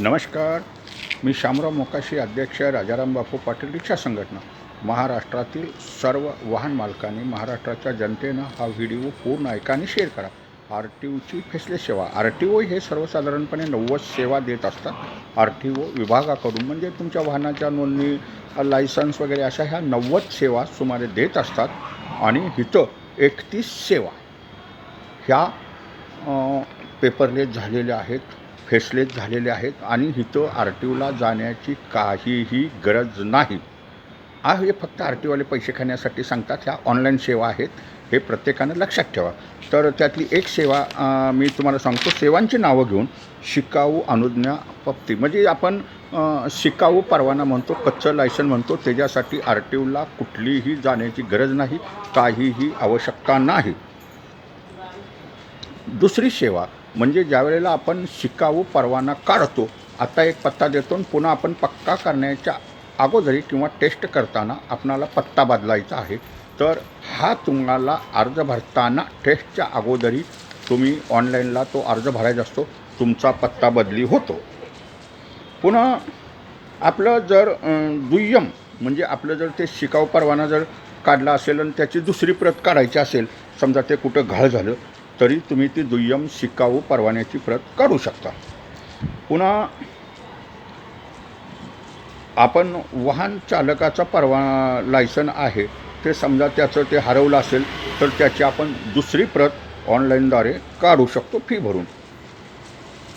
नमस्कार. मी शामराव मोकाशी अध्यक्ष राजाराम बापू पाटील रिक्षा संघटना. महाराष्ट्रातील सर्व वाहन मालकांनी महाराष्ट्राच्या जनतेनं हा व्हिडिओ पूर्ण ऐका आणि शेअर करा. आर टी ओची फेसलेस सेवा. आर टी ओ हे सर्वसाधारणपणे नव्वद सेवा देत असतात. आर टी ओ विभागाकडून म्हणजे तुमच्या वाहनाच्या नोंदणी लायसन्स वगैरे अशा ह्या नव्वद सेवा सुमारे देत असतात. आणि इथं एकतीस सेवा. ह्या पेपरलेस झालेले आहेत फेसलेस झालेले आहेत आणि इथं आर टी ओला जाण्याची काहीही गरज नाही. हा हे फक्त आर टी ओवाले पैसे खाण्यासाठी सांगतात ह्या ऑनलाईन सेवा आहेत हे प्रत्येकानं लक्षात ठेवा. तर त्यातली एक सेवा मी तुम्हाला सांगतो सेवांची नावं घेऊन शिकाऊ अनुज्ञा पप्ती. म्हणजे आपण शिकाऊ परवाना म्हणतो कच्चं लायसन म्हणतो त्याच्यासाठी आर टी ओला कुठलीही जाण्याची गरज नाही काहीही आवश्यकता नाही. दुसरी सेवा म्हणजे ज्या वेळेला आपण शिकाऊ परवाना काढतो आता एक पत्ता देतो आणि पुन्हा आपण पक्का करण्याच्या अगोदरी किंवा टेस्ट करताना आपणाला पत्ता बदलायचा आहे. तर हा तुम्हाला अर्ज भरताना टेस्टच्या अगोदरी तुम्ही ऑनलाईनला तो अर्ज भरायचा असतो. तुमचा पत्ता बदली होतो. पुन्हा आपलं जर दुय्यम म्हणजे आपलं जर ते शिकाऊ परवाना जर काढला असेल आणि त्याची दुसरी प्रत काढायची असेल समजा ते कुठं घाळ झालं तरी तुम्ही ती दुय्यम शिकाऊ परवान्याची प्रत काढू शकता. पुन्हा आपण वाहन चालकाचा परवा लायसन आहे ते समजा त्याचं ते हरवलं असेल तर त्याची आपण दुसरी प्रत ऑनलाईनद्वारे काढू शकतो फी भरून.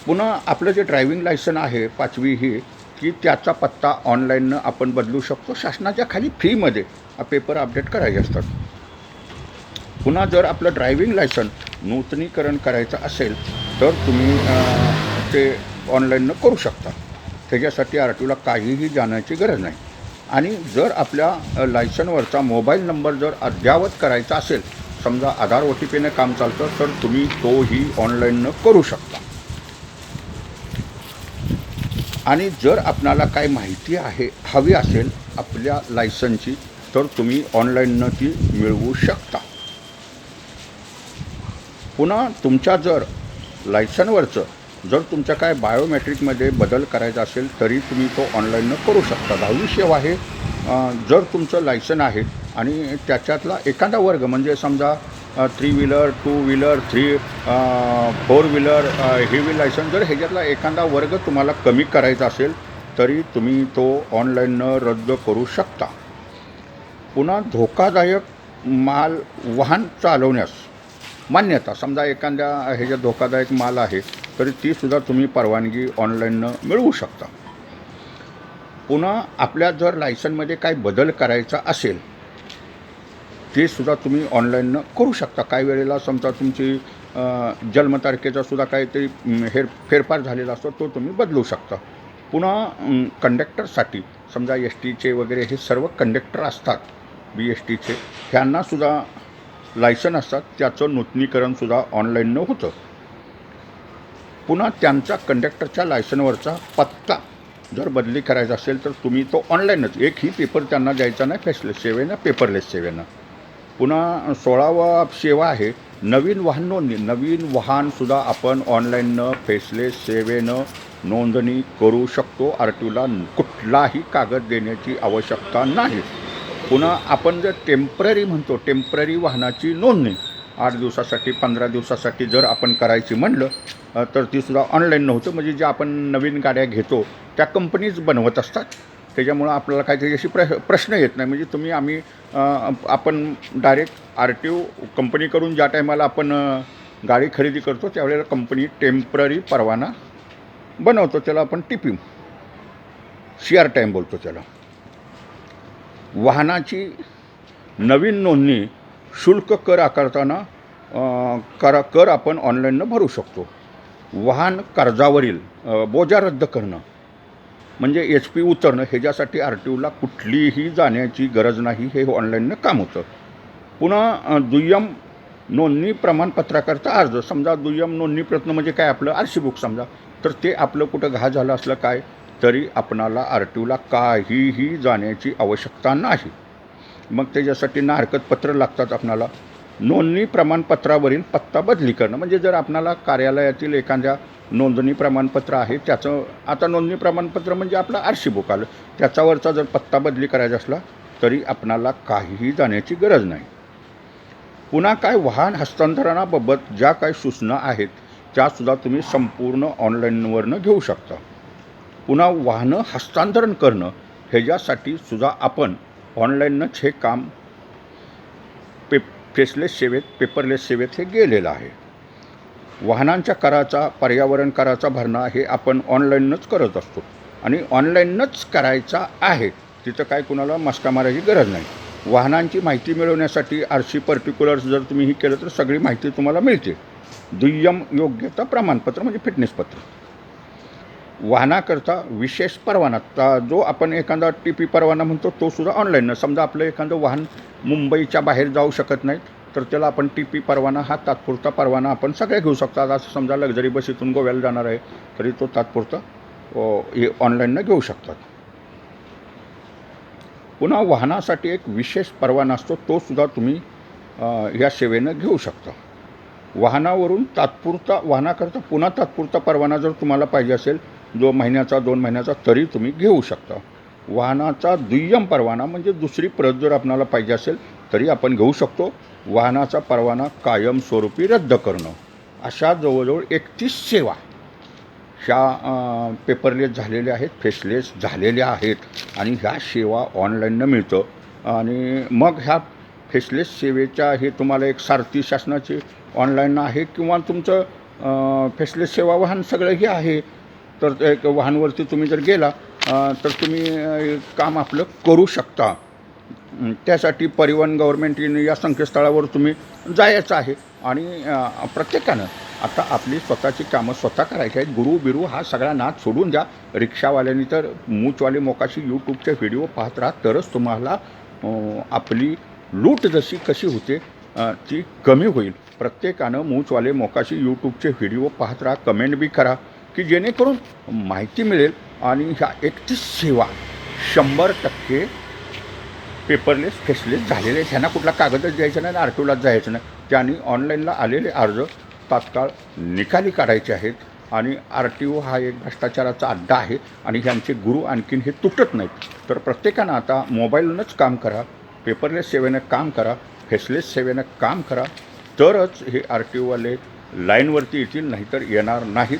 पुन्हा आपलं जे ड्रायव्हिंग लायसन आहे पाचवी ही की त्याचा पत्ता ऑनलाईननं आपण बदलू शकतो शासनाच्या खाली फीमध्ये पेपर अपडेट करायचे असतात. पुन्हा जर आपलं ड्रायव्हिंग लायसन नूतनीकरण करायचं असेल तर तुम्ही ते ऑनलाईननं करू शकता. त्याच्यासाठी आर टीला काहीही जाण्याची गरज नाही. आणि जर आपल्या लायसनवरचा मोबाईल नंबर जर अद्ययावत करायचा असेल समजा आधार ओ टी पीने काम चालतं तर तुम्ही तोही ऑनलाईननं करू शकता. आणि जर आपणाला काय माहिती आहे हवी असेल आपल्या लायसनची तर तुम्ही ऑनलाईननं ती मिळवू शकता. पुन्हा तुमच्या जर लायसनवरचं जर तुमच्या काय बायोमेट्रिकमध्ये बदल करायचा असेल तरी तुम्ही तो ऑनलाईननं करू शकता. दहावी सेवा आहे. जर तुमचं लायसन आहे आणि त्याच्यातला एखादा वर्ग म्हणजे समजा three wheeler two wheeler three four wheeler heavy licence जर ह्याच्यातला एखादा वर्ग तुम्हाला कमी करायचा असेल तरी तुम्ही तो ऑनलाईननं रद्द करू शकता. पुन्हा धोकादायक माल वाहन चालवण्यास मान्यता समजा एखाद्या ह्याच्या धोकादायक माल आहे तरी तीसुद्धा तुम्ही परवानगी ऑनलाईननं मिळवू शकता. पुन्हा आपल्या जर लायसनमध्ये काय बदल करायचा असेल ते सुद्धा तुम्ही ऑनलाईननं करू शकता. काही वेळेला समजा तुमची जन्मतारखेचा सुद्धा काहीतरी हेर फेरफार झालेला असतो तो तुम्ही बदलू शकता. पुन्हा कंडक्टरसाठी समजा एस टीचे वगैरे हे सर्व कंडक्टर असतात बी एस टीचे ह्यांनासुद्धा लायसन असतात त्याचं नूतनीकरणसुद्धा ऑनलाईननं होतं. पुन्हा त्यांचा कंडक्टरच्या लायसनवरचा पत्ता जर बदली करायचा असेल तर तुम्ही तो ऑनलाईनच एकही पेपर त्यांना द्यायचा नाही फेसलेस सेवेनं पेपरलेस सेवेनं. पुन्हा सोळावा सेवा आहे नवीन वाहन नोंदणी. नवीन वाहनसुद्धा आपण ऑनलाईननं फेसलेस सेवेनं नोंदणी करू शकतो. आर टीला कुठलाही कागद देण्याची आवश्यकता नाही. पुन्हा आपण जर टेंपररी म्हणतो टेंपररी वाहनाची नोंदणी आठ दिवसासाठी पंधरा दिवसासाठी जर आपण करायची म्हणलं तर तर तीसुद्धा ऑनलाईन नव्हतं. म्हणजे ज्या आपण नवीन गाड्या घेतो त्या कंपनीज बनवत असतात. त्याच्यामुळं आपल्याला काहीतरी अशी प्र प्रश्न येत नाही. म्हणजे तुम्ही आम्ही आपण डायरेक्ट आर टी ओ कंपनीकडून ज्या टायमाला आपण गाडी खरेदी करतो त्यावेळेला कंपनी टेंपररी परवाना बनवतो. त्याला आपण टिपिम सी आर टाईम बोलतो त्याला. वाहनाची नवीन नोंदणी शुल्क कर आकारताना करा कर आपण ऑनलाईननं भरू शकतो. वाहन कर्जावरील बोजा रद्द करणं म्हणजे एच पी उतरणं ह्याच्यासाठी आर टी ओला कुठलीही जाण्याची गरज नाही हे ऑनलाईननं काम होतं. पुन्हा दुय्यम नोंदणी प्रमाणपत्राकरता अर्ज. समजा दुय्यम नोंदणी प्रयत्न म्हणजे काय आपलं? आर सी बुक समजा. तर ते आपलं कुठं घा झालं असलं काय? तरी आपणाला आर टी ओला काहीही जाण्याची आवश्यकता नाही. मग त्याच्यासाठी ना हरकतपत्र लागतात आपणाला. नोंदणी प्रमाणपत्रावरील पत्ता बदली करणं. म्हणजे जर आपणाला कार्यालयातील एखाद्या नोंदणी प्रमाणपत्र आहे त्याचं आता नोंदणी प्रमाणपत्र म्हणजे आपलं आर सी बुक आलं. त्याच्यावरचा जर पत्ता बदली करायचा असला तरी आपणाला काहीही जाण्याची गरज नाही. पुन्हा काय वाहन हस्तांतरणाबाबत ज्या काही सूचना आहेत त्यासुद्धा तुम्ही संपूर्ण ऑनलाईनवरनं घेऊ शकता. पुन्हा वाहनं हस्तांतरण करणं ह्याच्यासाठी सुद्धा आपण ऑनलाईनच हे काम पे फेसलेस सेवेत पेपरलेस सेवेत हे गेलेलं आहे. वाहनांच्या कराचा पर्यावरण कराचा भरणा हे आपण ऑनलाईनच करत असतो. आणि ऑनलाईनच करायचा आहे तिथं काय कुणाला मस्का मारायची गरज नाही. वाहनांची माहिती मिळवण्यासाठी आरशी पर्टिक्युलर्स जर तुम्ही ही केलं तर सगळी माहिती तुम्हाला मिळते. दुय्यम योग्यता प्रमाणपत्र म्हणजे फिटनेस पत्र. वाहनाकरता विशेष परवाना. ता जो आपण एखादा टी पी परवाना म्हणतो तो सुद्धा ऑनलाईन समजा आपलं एखादं वाहन मुंबईच्या बाहेर जाऊ शकत नाहीत तर त्याला आपण टी पी परवाना हा तात्पुरता परवाना आपण सगळे घेऊ शकतो. आता असं समजा लक्झरी बसीतून गोव्याला जाणार आहे तरी तो तात्पुरता हे ऑनलाईननं घेऊ शकतात. पुन्हा वाहनासाठी एक विशेष परवाना असतो तो सुद्धा तुम्ही या सेवेनं घेऊ शकता. वाहनावरून तात्पुरता वाहनाकरता पुन्हा तात्पुरता परवाना जर तुम्हाला पाहिजे असेल जो महिन्याचा दोन महिन्याचा तरी तुम्ही घेऊ शकता. वाहनाचा दुय्यम परवाना म्हणजे दुसरी प्रत जर आपणाला पाहिजे असेल तरी आपण घेऊ शकतो. वाहनाचा परवाना कायमस्वरूपी रद्द करणं. अशा जवळजवळ एकतीस सेवा ह्या पेपरलेस झालेल्या आहेत फेसलेस झालेल्या आहेत. आणि ह्या सेवा ऑनलाईननं मिळतं. आणि मग ह्या फेसलेस सेवेच्या हे तुम्हाला एक सारथी शासनाची ऑनलाईन आहे किंवा तुमचं फेसलेस सेवा वाहन सगळं हे आहे. तर ते एक वाहनवरती तुम्ही जर गेला तर तुम्ही काम आपलं करू शकता. त्यासाठी परिवहन गव्हर्मेंट इन या संकेतस्थळावर तुम्ही जायचं आहे. आणि प्रत्येकानं आता आपली स्वतःची कामं स्वतः करायची आहेत. गुरु बिरू हा सगळा नाद सोडून द्या. रिक्षावाल्यांनी तर मूचवाले मोकाशी यूट्यूबचे व्हिडिओ पाहत राहा. तरच तुम्हाला आपली लूट जशी कशी होते ती कमी होईल. प्रत्येकानं मूचवाले मोकाशी यूट्यूबचे व्हिडिओ पाहत राहा. कमेंट बी करा. की जेणेकरून माहिती मिळेल आणि ह्या एकतीस सेवा शंभर टक्के पेपरलेस फेसलेस झालेले आहेत ह्यांना कुठला कागदच द्यायचा नाही आर टी ओलाच जायचं नाही. त्यांनी ऑनलाईनला आलेले अर्ज तात्काळ निकाली काढायचे आहेत आणि आर टी ओ हा एक भ्रष्टाचाराचा अड्डा आहे आणि ह्यांचे गुरु आणखीन हे तुटत नाहीत. तर प्रत्येकानं आता मोबाईलनंच काम करा पेपरलेस सेवेनं काम करा फेसलेस सेवेनं काम करा. तरच हे आर टी ओवाले लाईनवरती येतील नाहीतर येणार नाहीत.